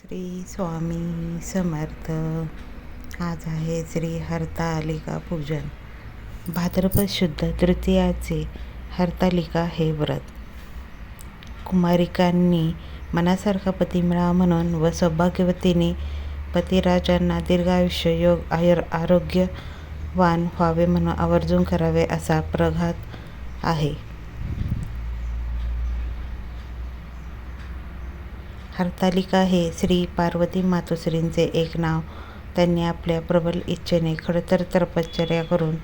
श्री स्वामी समर्थ. आज आहे श्री हरतालिका पूजन. भाद्रपद शुद्ध तृतीयाचे हरतालिका हे व्रत. कुमारिकांनी मनासारखा पती मिळावा म्हणून व सौभाग्यवतीने पतिराजांना दीर्घायुष्य योग आयुर आरोग्यवान व्हावे म्हणून आवर्जून करावे असा प्रघात आहे. हरतालिका हे श्री पार्वती मातोश्रींचे एक नाव. त्यांनी आपल्या प्रबल इच्छेने खडतर तपश्चर्या करून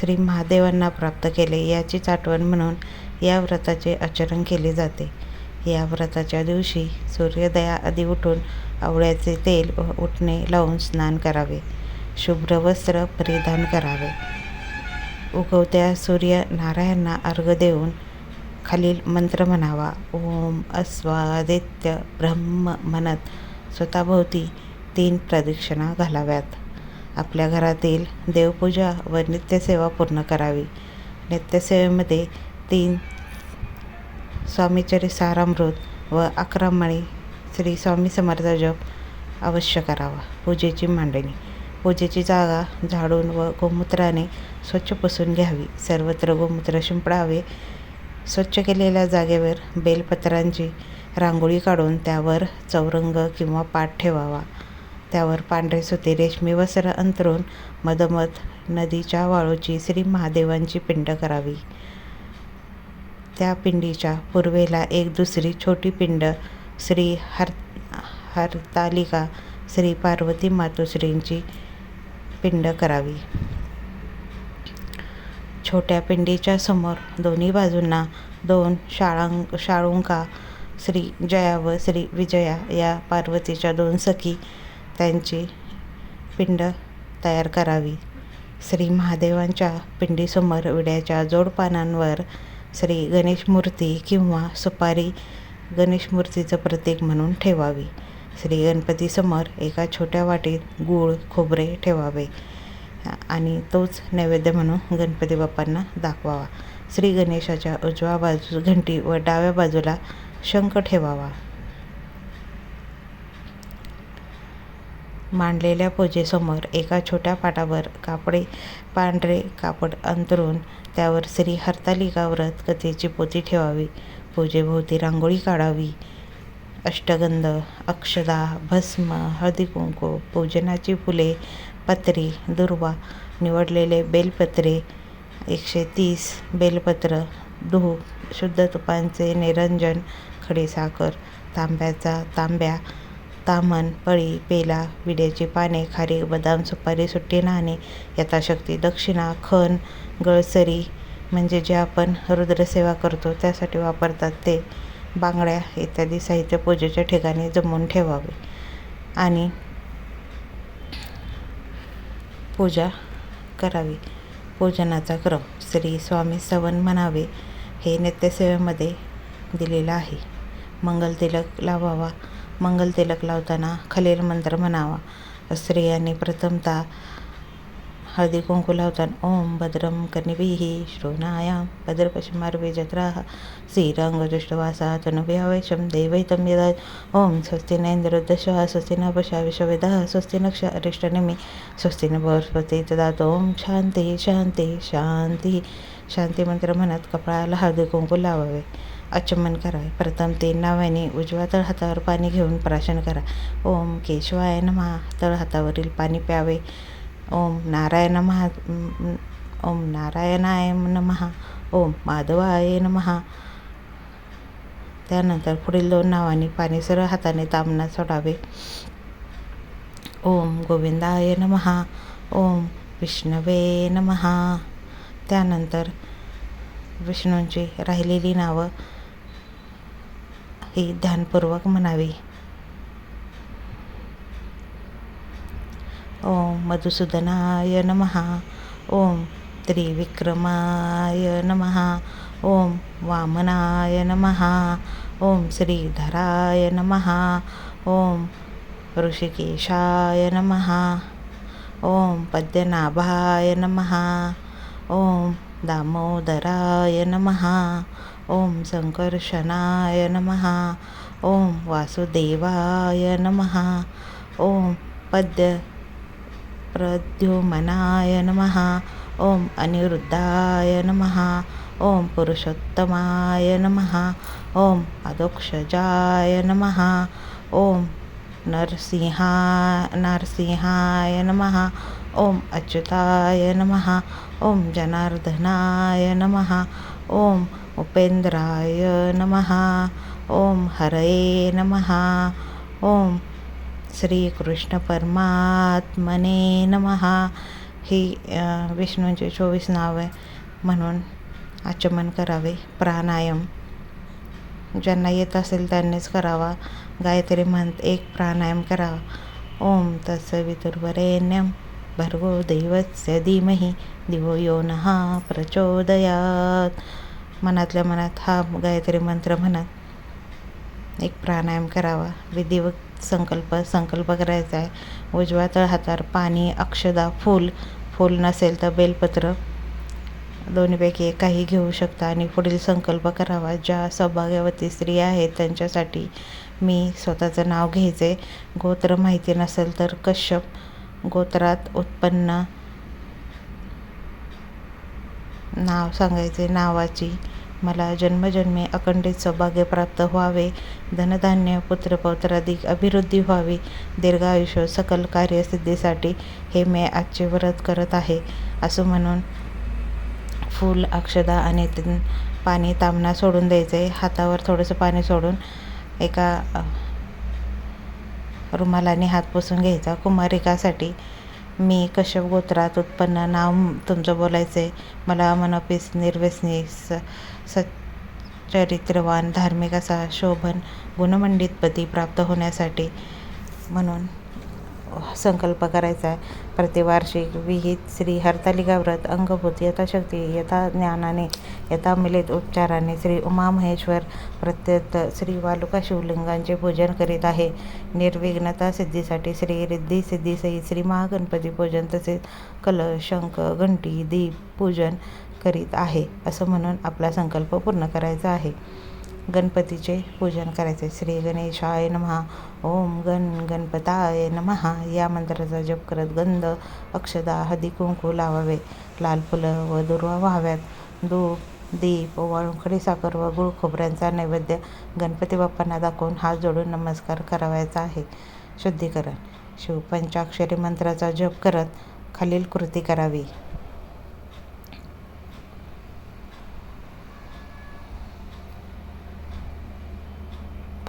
श्री महादेवांना प्राप्त केले याचीच आठवण म्हणून या व्रताचे आचरण केले जाते. या व्रताच्या दिवशी सूर्योदयाआधी उठून आवळ्याचे तेल व उठणे लावून स्नान करावे. शुभ्र वस्त्र परिधान करावे. उगवत्या सूर्य नारायणांना अर्घ देऊन खालील मंत्र म्हणावा. ओम अस्वादित्य ब्रह्म म्हणत स्वतःभोवती तीन प्रदक्षिणा घालाव्यात. आपल्या घरातील देवपूजा व नित्यसेवा पूर्ण करावी. नित्यसेवेमध्ये तीन स्वामीचरी सारामृत व अकरामणी श्री स्वामी समर्थ जप अवश्य करावा. पूजेची मांडणी. पूजेची जागा झाडून व गोमूत्राने स्वच्छ पुसून घ्यावी. सर्वत्र गोमूत्र शिंपडावे. स्वच्छ केलेल्या जागेवर बेलपत्रांची रांगोळी काढून त्यावर चौरंग किंवा पाट ठेवावा. त्यावर पांढरे सुती रेशमी वस्त्र अंतरून मधोमध नदीच्या वाळूची श्री महादेवांची पिंड करावी. त्या पिंडीच्या पूर्वेला एक दुसरी छोटी पिंड श्री हर हरतालिका श्री पार्वती मातोश्रींची पिंड करावी. छोट्या पिंडीच्या समोर दोन्ही बाजूंना दोन शाळां शाळुंका श्री जया व श्री विजया या पार्वतीच्या दोन सखी त्यांची पिंड तयार करावी. श्री महादेवांच्या पिंडीसमोर विड्याच्या जोडपानांवर श्री गणेश मूर्ती किंवा सुपारी गणेश मूर्तीचं प्रतीक म्हणून ठेवावी. श्री गणपतीसमोर एका छोट्या वाटीत गूळ खोबरे ठेवावे. आणि तोच नैवेद्य म्हणून गणपती बाप्पांना दाखवावा. श्री गणेशाच्या उजव्या बाजू घंटी व डाव्या बाजूला शंख ठेवावा. मांडलेल्या पूजेसमोर एका छोट्या पाटावर कापडे पांढरे कापड अंतरून त्यावर श्री हरतालिका व्रत कथेची पोती ठेवावी. पूजेभोवती रांगोळी काढावी. अष्टगंध अक्षदा भस्म हळदी कुंकू पूजनाची फुले पत्री दुर्वा निवडलेले बेलपत्रे एकशे तीस बेलपत्र धूप शुद्ध तुपांचे निरंजन खडीसाखर तांब्याचा तांब्या तामण पळी पेला विड्याची पाने खारीक बदाम सुपारी सुट्टी नाणे यथाशक्ती दक्षिणा खण गळसरी म्हणजे जे आपण रुद्रसेवा करतो त्यासाठी वापरतात ते बांगड्या इत्यादी साहित्य पूजेच्या ठिकाणी जमवून ठेवावे. आणि पूजा करावी. पूजनाचा क्रम श्री स्वामी सवन म्हणावे हे नित्यसेवेमध्ये दिलेलं आहे. मंगलतिलक लावावा. मंगलतिलक लावताना खालील मंत्र म्हणावा. स्त्रियांनी प्रथमतः हळदी कुंकू लावतात ओम भद्रम कर्णिभिः श्रोणायां भद्रपश्चिमार्वे जत्राः। श्रीरङ्गदुष्टवासा तनुभियावेशं देवैतं यदा। ओम स्वस्ति न इन्द्रोदशः स्वस्ति न पशा विश्ववेदः स्वस्ति नक्ष अरिष्टनेमी स्वस्ति न बृहस्पती ददातो ओम शांती शांती शांती शांती मंत्र म्हणत कपाळाला हळदी कुंकू लावावे अचमन करावे प्रथम तीन नावाने उजव्या तळहातावर पाणी घेऊन प्राशन करा। ओम केशवाय नमः तळहातावरील पाणी प्यावे। ओम नारायण महा ओम नारायणाय नमः ओम माधवाय नमः. त्यानंतर पुढील दोन नावांनी पाणी सरळ हाताने तांबणात सोडावे. ओम गोविंदाय नमः ओम विष्णवे नमः. त्यानंतर विष्णूंची राहिलेली नावं ही ध्यानपूर्वक म्हणावी. ओम मधुसूदनाय नमः। ओम त्रिविक्रमाय नमः। ओम वामनाय नमः। ओम श्रीधराय नमः। ओम ऋषिकेशाय नमः। ओम पद्यनाभाय नमः। ओम दामोदराय नमः। ओम संकर्षणाय नमः। ओम वासुदेवाय नमः। ओम पद्य प्रद्युमनाय नमः। ॐ अनिरुद्धाय नमः। ॐ पुरुषोत्तमाय नमः। ॐ अदोक्षजाय नमः। ॐ नरसिंहा नरसिंहाय नमः। ॐ अच्युताय नमः। ॐ जनार्दनाय नमः। ॐ उपेन्द्राय नमः। ॐ हरये नमः। ॐ श्रीकृष्ण परमात्मने नमहा ही विष्णूंची चोवीस नावे म्हणून आचमन करावे. प्राणायाम. ज्यांना येत असेल त्यांनीच करावा. गायत्री म्हणत एक प्राणायाम करावा. ओम तत्सवितुर्वरेण्यम भर्गो दैवस्य धीमही. दिवो यो नहा प्रचोदयात. मनातल्या मनात हा गायत्री मंत्र म्हणत एक प्राणायाम करावा. विधिवत संकल्प संकल्प करायचा आहे. उजव्या तळ हातावर पाणी अक्षदा फूल. फूल नसेल तर बेलपत्र. दोन्हीपैकी काही घेऊ शकता आणि पुढील संकल्प करावा. ज्या सौभाग्यवती स्त्रिया आहेत त्यांच्यासाठी मी स्वतःचं नाव घ्यायचे. गोत्र माहिती नसेल तर कश्यप. गोत्रात उत्पन्न नाव सांगायचे. नावाची. मला जन्मजन्मी अखंडित सौभाग्य प्राप्त व्हावे. धनधान्य पुत्रपौत्राधिक अभिवृद्धी व्हावी. दीर्घायुष्य सकल कार्यसिद्धीसाठी हे मी आजचे व्रत करत आहे. असं म्हणून फूल अक्षदा आणि पाणी तांबणा सोडून द्यायचं. आहे हातावर थोडंसं पाणी सोडून एका रुमालाने हात पुसून घ्यायचा. कुमारिकासाठी मी कश्यप गोत्रात उत्पन्न नाव तुमचं बोलायचं आहे मला मनोपीस निर्व्यसनीस स सच्चरित्रवान धार्मिक असा शोभन गुणमंडित पती प्राप्त होण्यासाठी म्हणून संकल्प करायचा आहे. प्रतिवार्षिक विहित श्री हरतालिका व्रत अंगभूत यथाशक्ती यथा ज्ञानाने यथा मिलित उच्चाराने श्री उमामहेश्वर प्रत्यत श्री वालुका शिवलिंगांचे पूजन करीत आहे. निर्विघ्नता सिद्धीसाठी श्री रिद्धी सिद्धीसहित श्री महागणपती पूजन तसेच कलश शंख घंटी दीप पूजन करीत आहे असं म्हणून आपला संकल्प पूर्ण करायचा आहे. गणपतीचे पूजन करायचे. श्री गणेशाय नमहा. ओम गण गणपताय नमहा. या मंत्राचा जप करत गंध अक्षदा हदी कुंकू लावावे. लाल फुलं व दुर्वा व्हाव्यात. धूप दीप वाळून साखर व गुळ खोबऱ्यांचा नैवेद्य गणपती बाप्पांना दाखवून हात जोडून नमस्कार करावायचा आहे. शुद्धीकरण. शिव पंचाक्षरी मंत्राचा जप करत खालील कृती करावी.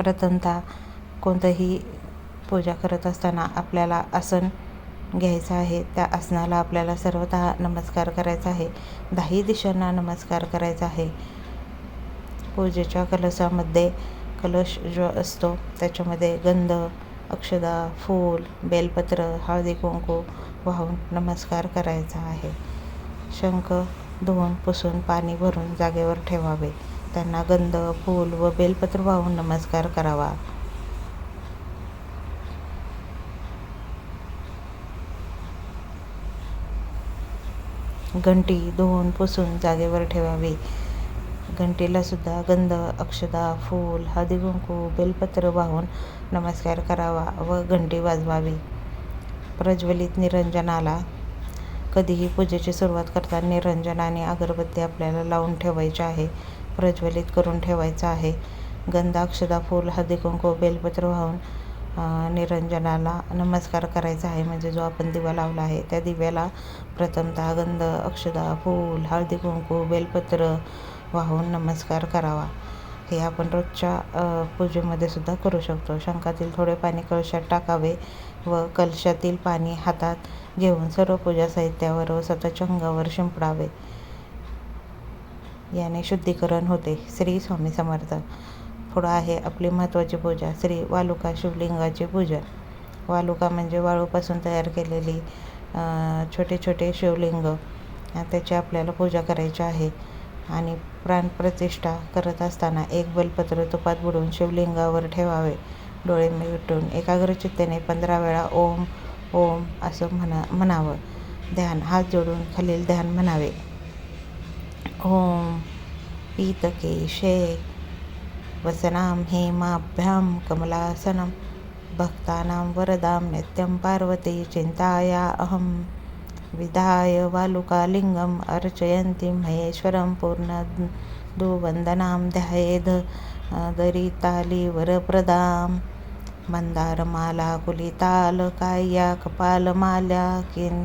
प्रथमतः कोणतंही पूजा करत असताना आपल्याला आसन घ्यायचं आहे. त्या आसनाला आपल्याला सर्वत नमस्कार करायचा आहे. दाही दिशांना नमस्कार करायचा आहे. पूजेच्या कलशामध्ये कलश जो असतो त्याच्यामध्ये गंध अक्षदा फूल बेलपत्र हळदी कुंकू वाहून नमस्कार करायचा आहे. शंख धुवून पुसून पाणी भरून जागेवर ठेवावे. त्यांना गंध फूल व बेलपत्र वाहून नमस्कार करावा. घंटी धुवून पुसून जागेवर ठेवावी. घंटीला सुद्धा गंध अक्षदा फूल हळदी कुंकू बेलपत्र वाहून नमस्कार करावा व घंटी वाजवावी. प्रज्वलित निरंजनाला कधीही पूजेची सुरुवात करताना निरंजन आणि अगरबत्ती आपल्याला लावून ठेवायची आहे. प्रज्वलित करून ठेवायचं आहे. गंधाक्षदा फूल हळदी कुंकू बेलपत्र वाहून निरंजनाला नमस्कार करायचा आहे. म्हणजे जो आपण दिवा लावला आहे त्या दिव्याला प्रथमतः गंध अक्षदा फूल हळदी कुंकू बेलपत्र वाहून नमस्कार करावा. हे आपण रोजच्या पूजेमध्ये सुद्धा करू शकतो. शंखातील थोडे पाणी कळशात टाकावे व कलशातील पाणी हातात घेऊन सर्व पूजा साहित्यावर व स्वतःच्या अंगावर शिंपडावे. याने शुद्धीकरण होते. श्री स्वामी समर्थ. पुढं आहे आपली महत्त्वाची पूजा. श्री वालुका शिवलिंगाचे पूजन वालुका म्हणजे वाळूपासून तयार केलेली छोटे छोटे शिवलिंग. त्याची आपल्याला पूजा करायची आहे. आणि प्राणप्रतिष्ठा करत असताना एक बलपत्र तुपात बुडवून शिवलिंगावर ठेवावे. डोळे मिटून एकाग्रचित्तेने पंधरा वेळा ओम ओम असं म्हणा म्हणावं. ध्यान हात जोडून खालील ध्यान म्हणावे. ॐ पीतकेशे वसनां हेमाभ्यां कमलासनं भक्तानां वरदां नित्यं पार्वती चिन्ताया अहं। विधाय वालुकालिङ्गम् अर्चयन्ति महेश्वरं पूर्णदुवन्दनां ध्यायेद् दरितालिवरप्रदां मन्दारमाला कुलितालकाय्या कपालमाल्या किन्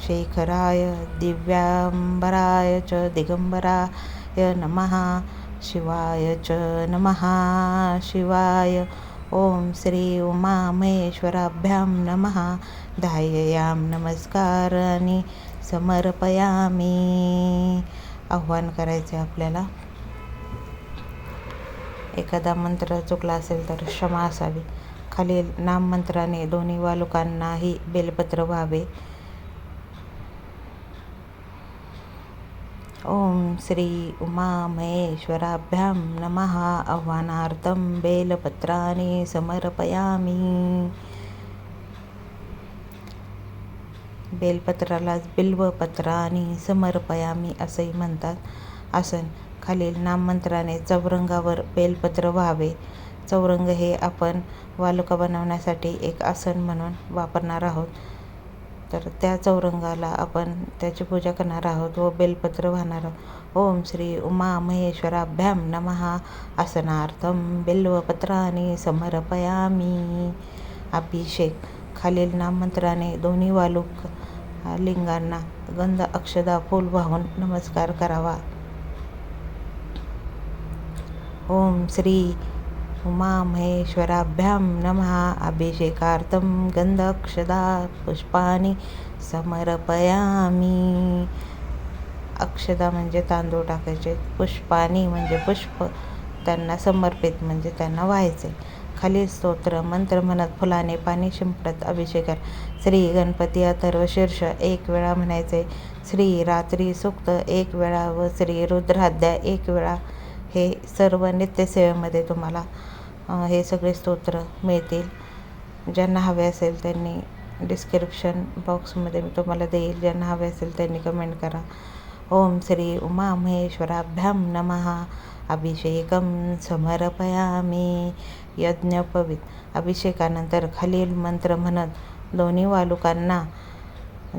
शेखराय दिव्यांबराय च दिगंबराय नमः शिवाय च नमः शिवाय। ॐ श्री उमामहेश्वराभ्यां नमः ध्याययां नमस्काराने समर्पयामी। आव्हान करायचे आपल्याला. एखादा मंत्र चुकला असेल तर क्षमा असावी. खालील नाममंत्राने दोन्ही वालुकांनाही बेलपत्र व्हावे. ओम श्री उमामहेश्वराभ्यां नमः आव्हानार्थं बेलपत्राणि समर्पयामी। बेलपत्रालाच बिल्वपत्राणी समर्पयामी असंही म्हणतात. आसन खालील नाममंत्राने चौरंगावर बेलपत्र व्हावे. चौरंग हे आपण वालुका बनवण्यासाठी एक आसन म्हणून वापरणार आहोत. तर त्या चौरंगाला आपण त्याची पूजा करणार आहोत व बेलपत्र वाहणार आहोत. ओम श्री उमा महेश्वराभ्यां नमः. आसनार्थम बेल्वपत्राने समर्पयामी. अभिषेक खालील नाममंत्राने दोन्ही वालुक लिंगांना गंध अक्षदा फूल वाहून नमस्कार करावा. ओम श्री उमामहेश्वराभ्यां नमः। अभिषेकार्थं गन्धक्षदा पुष्पाणि समर्पयामी। अक्षदा म्हणजे तांदूळ टाकायचे पुष्पाणी म्हणजे पुष्प त्यांना समर्पित म्हणजे त्यांना व्हायचे. खाली स्तोत्र मंत्र म्हणत फुलाने पाणी शिंपडत अभिषेक श्री गणपती अथर्व शीर्ष एक वेळा म्हणायचे. श्री रात्री सुक्त एक वेळा व श्री रुद्राध्या एक वेळा. हे सर्व नित्यसेवेमध्ये तुम्हाला हे सगळे स्तोत्र मिळतील. ज्यांना हवे असेल त्यांनी डिस्क्रिप्शन बॉक्समध्ये मी तुम्हाला देईल. ज्यांना हवे असेल त्यांनी कमेंट करा. ओम श्री उमा महेश्वराभ्यां नमः. अभिषेकम समर्पयामी. यज्ञपवित. अभिषेकानंतर खालील मंत्र म्हणत दोन्ही वालुकांना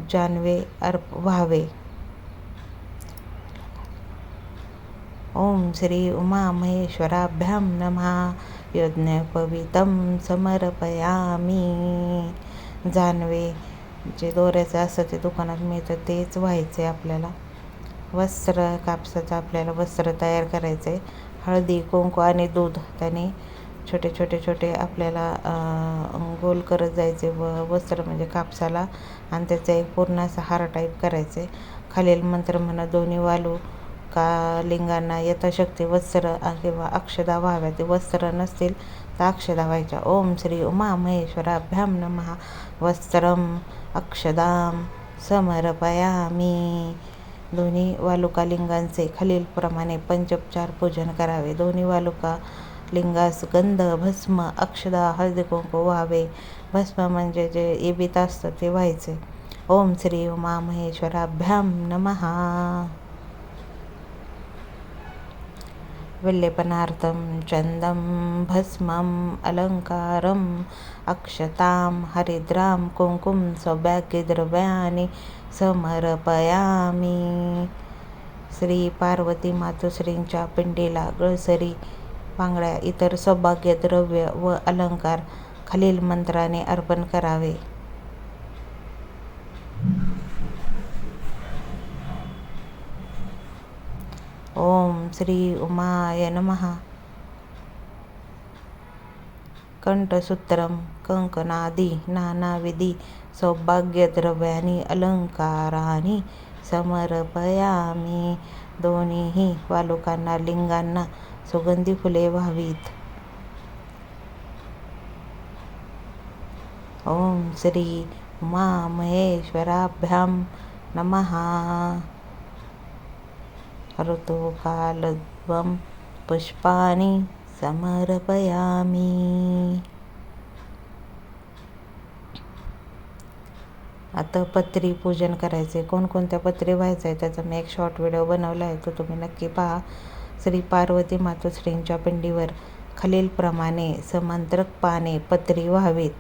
जानवे अर्प व्हावे. ओम श्री उमा महेश्वराभ्यां नमः. यज्ञपवितं समर्पयामी। जानवे जे दोऱ्याचं असतं ते दुकानात मिळतं तेच व्हायचे आपल्याला. वस्त्र कापसाचं आपल्याला वस्त्र तयार करायचं आहे हळदी कुंकू आणि दूध. त्याने छोटे छोटे छोटे आपल्याला गोल करत जायचे व वस्त्र म्हणजे कापसाला. आणि त्याचा एक पूर्ण असा हार टाईप करायचे खालील मंत्र म्हणा दोन्ही वालू का लिंगांना यथाशक्ती वस्त्र किंवा अक्षदा व्हाव्या. ते वस्त्र नसतील तर अक्षदा व्हायच्या. ओम श्री उमा महेश्वराभ्याम नमः. वस्त्रम अक्षदाम समर्पयामी. दोन्ही वालुकालिंगांचे खालीलप्रमाणे पंचोपचार पूजन करावे. दोन्ही वालुका लिंगास गंध भस्म अक्षदा हळदी कुंकू व्हावे. भस्म म्हणजे जे एबित असतं ते व्हायचे. ओम श्री उमा महेश्वराभ्याम नमहा विल्लेपनार्थं चन्दं भस्मम् अलङ्कारम् अक्षतां हरिद्रां कुङ्कुं सौभाग्यद्रव्याणि समर्पयामी। श्री पार्वती मातोश्रींच्या पिंडीला गळसरी बांगड्या इतर सौभाग्यद्रव्य व अलंकार खालील मंत्राने अर्पण करावे. ओम श्री उमाय नमः कंठसूत्रम कंकणादी नानाविधी सौभाग्यद्रव्यानी अलंकारानी समर्पयामी दोन्हीही वालुकांना लिंगांना सुगंधी फुले व्हावीत ओम श्री उमा महेश्वराभ्यां नमः ऋतुकालद्वं पुष्पाणि समर्पयामि। आता पत्री पूजन करायचे कोणकोणत्या पत्री व्हायचं आहे त्याचा मी एक शॉर्ट व्हिडिओ बनवला आहे. तो तुम्ही नक्की पहा. श्री पार्वती मातोश्रींच्या पिंडीवर खालीलप्रमाणे समांतरक पाने पत्री व्हावीत.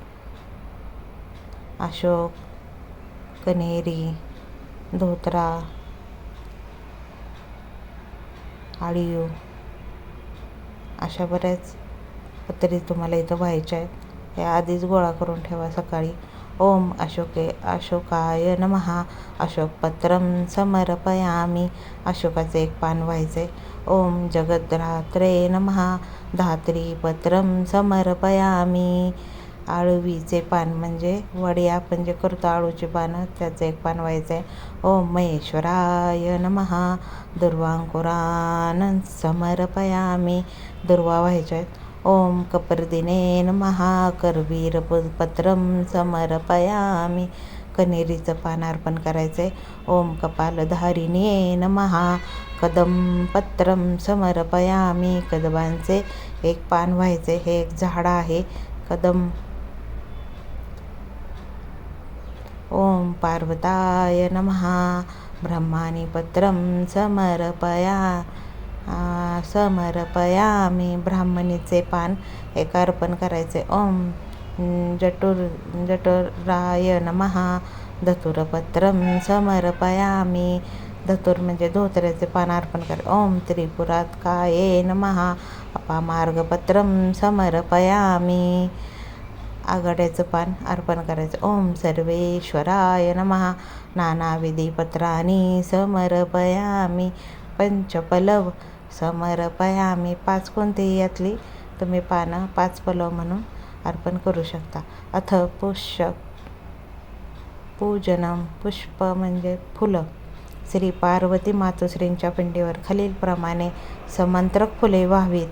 अशोक, कनेरी धोत्रा आळीव अशा बऱ्याच पत्री तुम्हाला इथं व्हायच्या आहेत. या आधीच गोळा करून ठेवा सकाळी. ओम अशोके अशोकाय नमहा अशोक पत्रम समर्पयामी अशोकाचं एक पान व्हायचं आहे. ओम जगद्धात्रे धात्री पत्रम समर्पयामी आळवीचे पान म्हणजे वडी आपण जे करतो आळूची पानं त्याचं एक पान व्हायचं आहे. ओम महेश्वराय नमहा दुर्वांकुरान समर्पयामी दुर्वा व्हायच्या आहेत. ओम कपर्दिने प करवीरपत्रं समर्पयामी कनेरीचं पान अर्पण करायचं आहे. ओम कपालधारिणे नमहा कदम पत्रम समर्पयामी कदबांचे एक पान व्हायचे. हे एक झाड आहे कदंब. ॐ पार्वताय नमः ब्रह्मणीपत्रं समर्पया समर्पयामि. ब्राह्मणीचे पान एका अर्पण करायचे. ओम जटुर जटुराय नमः धतुरपत्रं समर्पयामि. धतुर म्हणजे धोत्र्याचे पान अर्पण कर ओम त्रिपुरात्काये नमः अपामार्गपत्रं समर्पयामि. आघाड्याचं पान अर्पण करायचं. ओम सर्वेश्वराय नमहा नानाविधी पत्रानी समर्पयामी पंचपलव समर्पयामी पाच कोणतेही यातली तुम्ही पानं पाच पलव म्हणून अर्पण करू शकता. अथ पुष्प पूजनम पुष्प म्हणजे फुलं. श्री पार्वती मातोश्रींच्या पिंडीवर खालीलप्रमाणे समंत्रक फुले व्हावीत.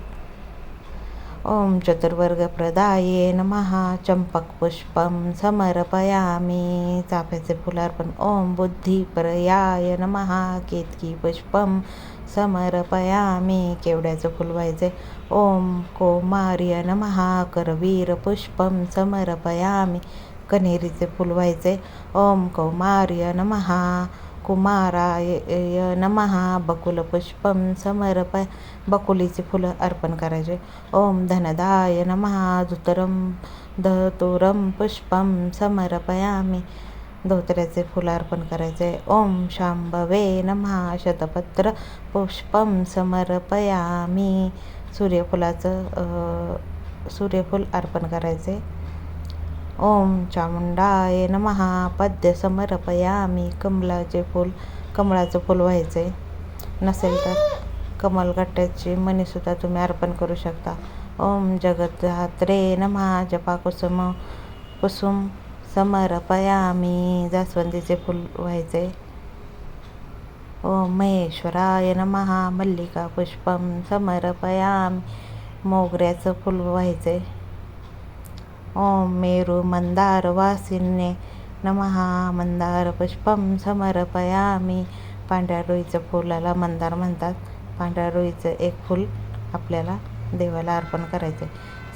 ॐ चतुर्वर्गप्रदाये नमः चंपकपुष्पं समर्पयामि. चाफ्याचे फुलार्पण ॐ बुद्धिप्रयाय नमः केतकीपुष्पं समर्पयामि. केवड्याचं फुल व्हायचे. ओम कौमार्य नमः करवीरपुष्पं समर्पयामि. कन्हेरीचे फुल व्हायचे. ओम कौमार्य नमः कुमाराय नमः बकुलपुष्पं समर्पय बकुलीचे फुलं अर्पण करायचे. ओम धनदाय नमः धुतरं धतुरं पुष्पं समर्पयामि. धोत्र्याचे फुलं अर्पण करायचे. ओम शांभवे नमः शतपत्र पुष्पं समर्पयामी सूर्यफुलाचं सूर्यफूल अर्पण करायचे. ओम चामुंडाय नमः पद्य समर्पयामी कमलाचे फूल कमळाचं फूल आहे नसेल तर कमलगट्ट्याची मणीसुद्धा तुम्ही अर्पण करू शकता. ओम जगद्धात्रे नमः जपा कुसुम समर्पयामि. जास्वंदीचे फूल व्हायचे. ओम महेश्वराय नमः मल्लिकापुष्पं समर्पयामी मोगऱ्याचं फूल व्हायचे. ओम मेरुमन्दारवासिन्ये नमः मंदारपुष्पं समर्पयामि. पांढऱ्या रोईचं फुलाला मंदार म्हणतात. पांढऱ्या रोईचं एक फूल आपल्याला देवाला अर्पण करायचं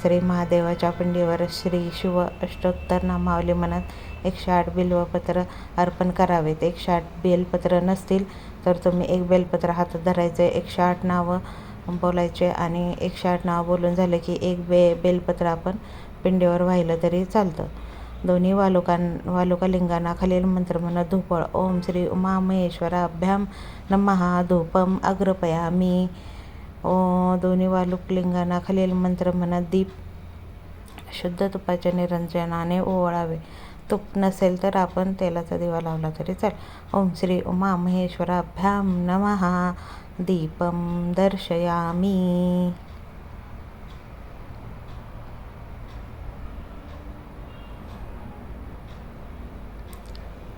श्री महादेवाच्या पिंडीवर श्री शिव अष्टोत्तर नामावली म्हणत एकशे आठ बिल्वपत्र अर्पण करावेत. एकशे आठ बेलपत्र नसतील तर तुम्ही एक बेलपत्र हातात धरायचं एकशे आठ नावं बोलायचे आणि एकशे आठ नावं बोलून झालं की एक बे बेलपत्र आपण पिंडीवर वाहिलं तरी चालतं. दोन्ही वालुकां वालुकालिंगांना खालील मंत्र म्हणत धूपळ. ओम श्री उमामहेश्वराभ्यां नमः धूपम् ओ दोन्ही वालुकलिंगांना खालील मंत्र म्हणत दीप शुद्ध तुपाच्या निरंजनाने ओवाळावे. तूप नसेल तर आपण तेलाचा दिवा लावला तरी चालेल. ओम श्री उमा उमामहेश्वराभ्यां नमः दीपं दर्शयामि.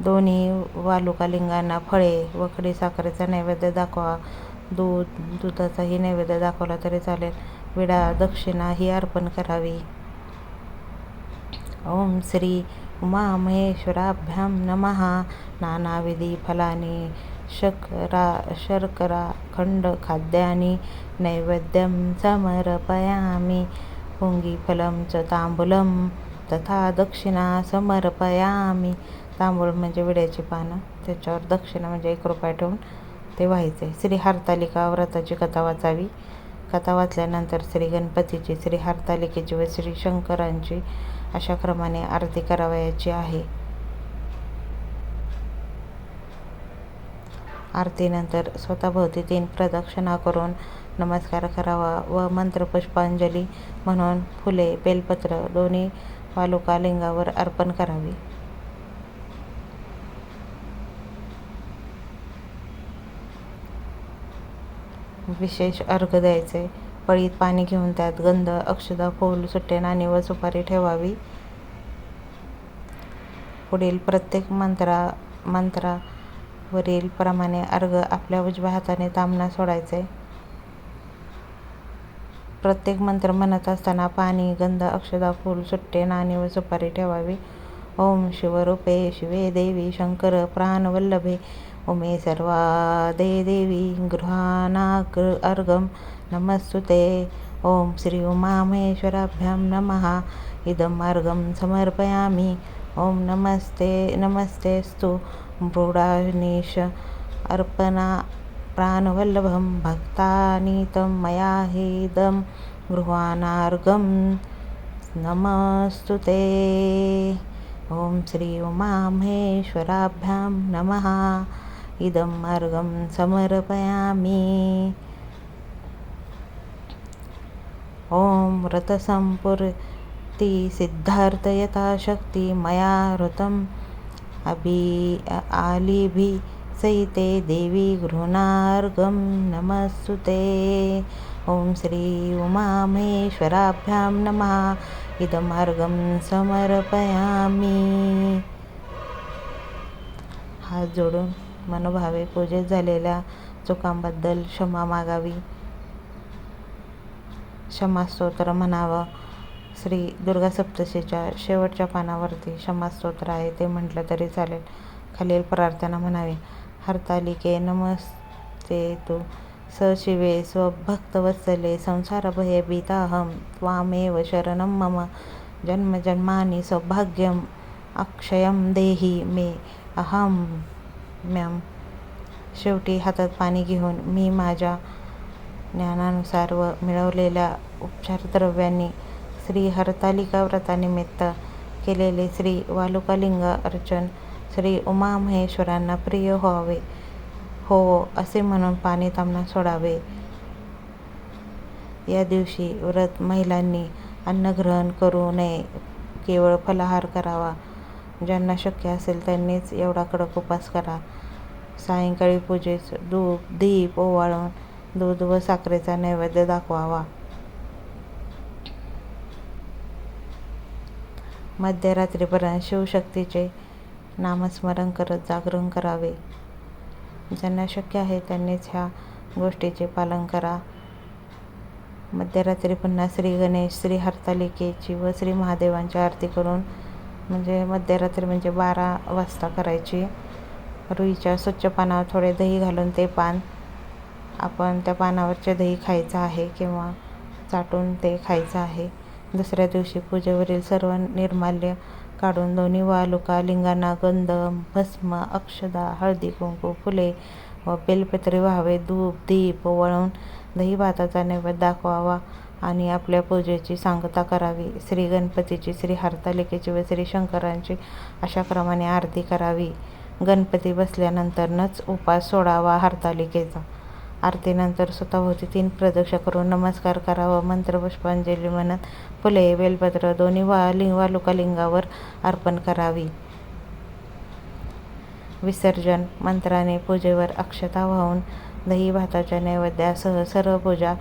दोन्ही वालुकालिंगांना फळे, वखडी साखरेचा नैवेद्य दाखवा. दूध, दुधाचाही नैवेद्य दाखवला तरी चालेल. विडा, दक्षिणा ही अर्पण करावी. ओम श्री उमामहेश्वराभ्यां नमः नानाविध फलानि शर्कराखण्डखाद्यानि नैवेद्यं समर्पयामि. पुंगीफलं च तांबूलं तथा दक्षिणा समर्पयामि. तांबूळ म्हणजे विड्याची पानं त्याच्यावर दक्षिणा म्हणजे एक रुपया ठेवून ते व्हायचे श्री हरतालिका व्रताची कथा वाचावी. कथा वाचल्यानंतर श्री गणपतीची श्री हरतालिकेची व श्री शंकरांची अशा क्रमाने आरती करावयाची आहे. आरतीनंतर स्वतःभोवती तीन प्रदक्षिणा करून नमस्कार करावा व मंत्रपुष्पांजली म्हणून फुले बेलपत्र दोन्ही वालुका लिंगावर अर्पण करावी. विशेष अर्घ द्यायचे. पळीत पाणी घेऊन त्यात गंध अक्षदा फूल सुट्टे नाणी व सुपारी ठेवावी. पुढील प्रत्येक मंत्रा मंत्रावरील प्रमाणे अर्घ आपल्या उजव्या हाताने तांबणा सोडायचे. प्रत्येक मंत्र म्हणत असताना पाणी गंध अक्षदा फूल सुट्टे नाणी व सुपारी ठेवावी. ओम शिवरूपे शिवे देवी शंकर प्राणवल्लभे उमे सर्वादे देवी गृहानाग अर्घम नमस्तुते। ॐ श्री उमामहेश्वराभ्यां नमः। इदं अर्घं समर्पयामि। ॐ नमस्ते नमस्तेस्तु मृडानीश अर्पणा प्राणवल्लभं भक्तानीतं मया हेदं गृहाणार्घं नमस्तुते। ॐ श्री उमामहेश्वराभ्यां नमः। इदं मार्गं समर्पयामि ॐ व्रतसंपूर्ती सिद्धार्थ यथाशक्ति मया ऋतम् अभि आलिभि सहिते देवी नमस्तु ते ॐ श्री उमामहेश्वराभ्यां नमः इदमार्गं समर्पयामि हात जोडून मनोभावे पूजेत झालेल्या चुकांबद्दल क्षमा मागावी. क्षमास्तोत्र म्हणावं. श्री दुर्गा सप्तशीच्या शेवटच्या पानावरती क्षमास्तोत्र आहे ते म्हटलं तरी चालेल. खालील प्रार्थना म्हणावी. हरतालिके नमस्ते तू. सशिवे स्वभक्तवत्सले संसारभयभीताहं त्वामेव शरणं मम. जन्मजन्मानि सौभाग्यम् अक्षयं देहि मे अहं मॅम शेवटी हातात पाणी घेऊन मी माझ्या ज्ञानानुसार व मिळवलेल्या उपचारद्रव्यांनी श्री हरतालिका व्रतानिमित्त केलेले श्री वालुकालिंग अर्चन श्री उमा महेश्वरांना प्रिय व्हावे. हो असे म्हणून पाणी तांबणा सोडावे. या दिवशी व्रत महिलांनी अन्नग्रहण करू नये. केवळ फलाहार करावा. ज्यांना शक्य असेल त्यांनीच एवढा कडक उपास करा. सायंकाळी पूजेस दूध दीप ओवाळून दूध व साखरेचा नैवेद्य दाखवावा. मध्यरात्रीपर्यंत शिवशक्तीचे नामस्मरण करत जागरण करावे. ज्यांना शक्य आहे त्यांनीच ह्या गोष्टीचे पालन करा. मध्यरात्री पुन्हा श्री गणेश श्री हरतालिकेची व श्री महादेवांची आरती करून म्हणजे मध्यरात्री म्हणजे बारा वाजता करायची. रुईच्या स्वच्छ पानावर थोडे दही घालून ते पान आपण त्या पानावरचे दही खायचं आहे किंवा चाटून ते खायचं आहे. दुसऱ्या दिवशी पूजेवरील सर्व निर्माल्य काढून दोन्ही वालुका लिंगांना गंध भस्म अक्षदा हळदी कुंकू फुले व बेलपत्री व्हावे धूप दीप वळून दही भाताचा नैवेद्य दाखवावा. आणि आपल्या पूजेची सांगता करावी. श्री गणपतीची श्री हरतालिकेची व श्री शंकरांची अशा क्रमाने आरती करावी. गणपती बसल्यानंतरनच उपास सोडावा हरतालिकेचा. आरतीनंतर स्वतःभोवती तीन प्रदक्षिणा करून नमस्कार करावा. मंत्रपुष्पांजली म्हणत फुले बेलपत्र दोन्ही वा लिंग वालुकालिंगावर अर्पण करावी. विसर्जन मंत्राने पूजेवर अक्षता वाहून दही भाताच्या नैवेद्यासह सर्व पूजा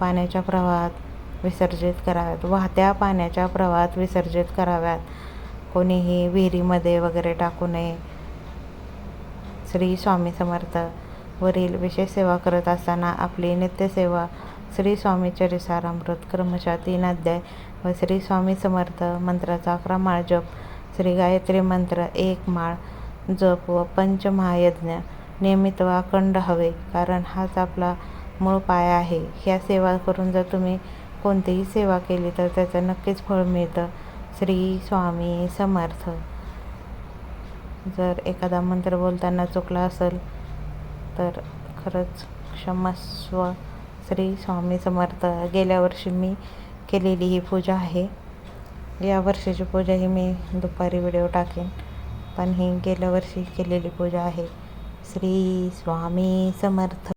पाण्याच्या प्रवाहात विसर्जित कराव्यात. वाहत्या पाण्याच्या प्रवाहात विसर्जित कराव्यात. कोणीही विहिरीमध्ये वगैरे टाकू नये. श्री स्वामी समर्थ वरील विशेष सेवा करत असताना आपली नित्यसेवा श्री स्वामी चरिसारामृत क्रमशः तीन अध्याय व श्री स्वामी समर्थ मंत्राचा अकरा माळ जप श्री गायत्री मंत्र एक माळ जप व पंचमहायज्ञ नियमित व अखंड हवे. कारण हाच आपला मूळ पाय आहे. ह्या सेवा करून जर तुम्ही कोणतीही सेवा केली तर त्याचं नक्कीच फळ मिळतं. श्री स्वामी समर्थ. जर एखादा मंत्र बोलताना चुकला असेल तर खरंच क्षमस्व श्री स्वामी समर्थ. गेल्या वर्षी मी केलेली ही पूजा आहे. या वर्षीची पूजा ही मी दुपारी व्हिडिओ टाकेन. पण ही गेल्या वर्षी केलेली पूजा आहे. श्री स्वामी समर्थ.